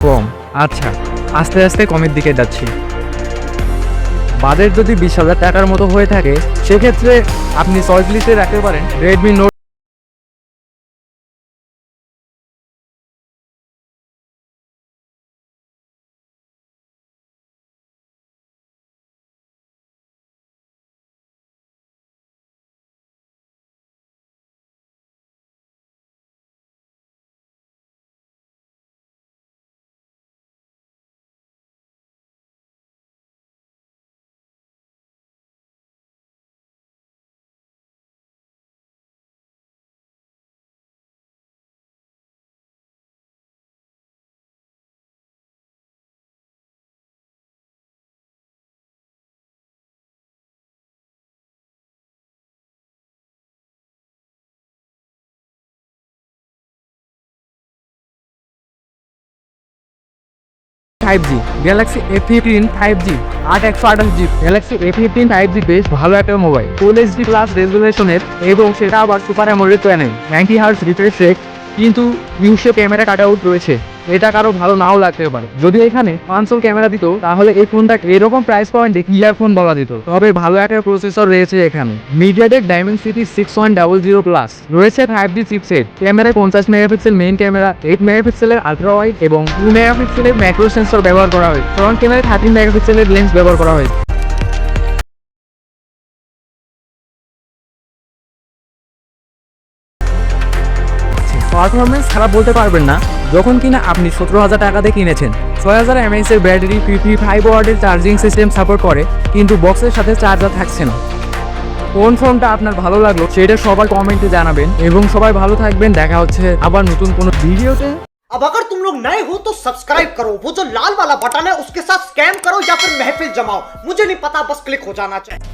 কম। আচ্ছা আস্তে আস্তে কমের দিকে যাচ্ছি। বাজেট যদি বিশ হাজার টাকার মতো হয়ে থাকে, সেক্ষেত্রে আপনি ছয় লিস্টে রাখতে পারেন Redmi Note five G Galaxy A fifteen five G আট একশো আঠাশ G Galaxy A fifteen five G বেশ ভালো একটা মোবাইল ফুল এইচডি প্লাস রেজুলেশনের এবং সেটা আবার super AMOLED panel ninety hertz refresh rate কিন্তু ইউসে ক্যামেরা কাট আউট রয়েছে। এটা কারও ভালো নাও লাগতে পারে। যদি এখানে পাঁচশো ক্যামেরা দিত, তাহলে এই ফোনটা এরকম প্রাইস পয়েন্টে ক্লিয়ার ফোন বলা দিত তবে ভালো একটা প্রসেসর রয়েছে এখানে। MediaTek Dimensity six one double zero plus রয়েছে ফাইভ জি চিপসেট ক্যামেরায় পঞ্চাশ মেগাপিক্সেল মেইন ক্যামেরা এইট মেগাপিক্সেলের আলট্রা ওয়াইড এবং টু মেগাপিক্সেলের ম্যাক্রো সেন্সর ব্যবহার করা হয় ফ্রন্ট ক্যামেরায় থার্টিন মেগাপিক্সেলের লেন্স ব্যবহার করা হয় পারফরমেন্স খারাপ বলতে পারবেন না। যখন কিনা আপনি সতেরো হাজার টাকাতে কিনেছেন, ছয় হাজার এমএএস এর ব্যাটারি ফিফটি ফাইভ ওয়ার্ডের চার্জিং সিস্টেম সাপোর্ট করে, কিন্তু বক্সের সাথে চার্জার থাকছে না। কোন ফোনটা আপনার ভালো লাগল সেটা সবার কমেন্টে জানাবেন এবং সবাই ভালো থাকবেন। দেখা হচ্ছে আবার নতুন কোনো ভিডিওতে। अब अगर तुम लोग नए हो तो सब्सक्राइब करो। वो जो लाल वाला बटन है, उसके साथ स्कैम करो या फिर महफिल जमाओ। मुझे नहीं पता, बस क्लिक हो जाना चाहिए।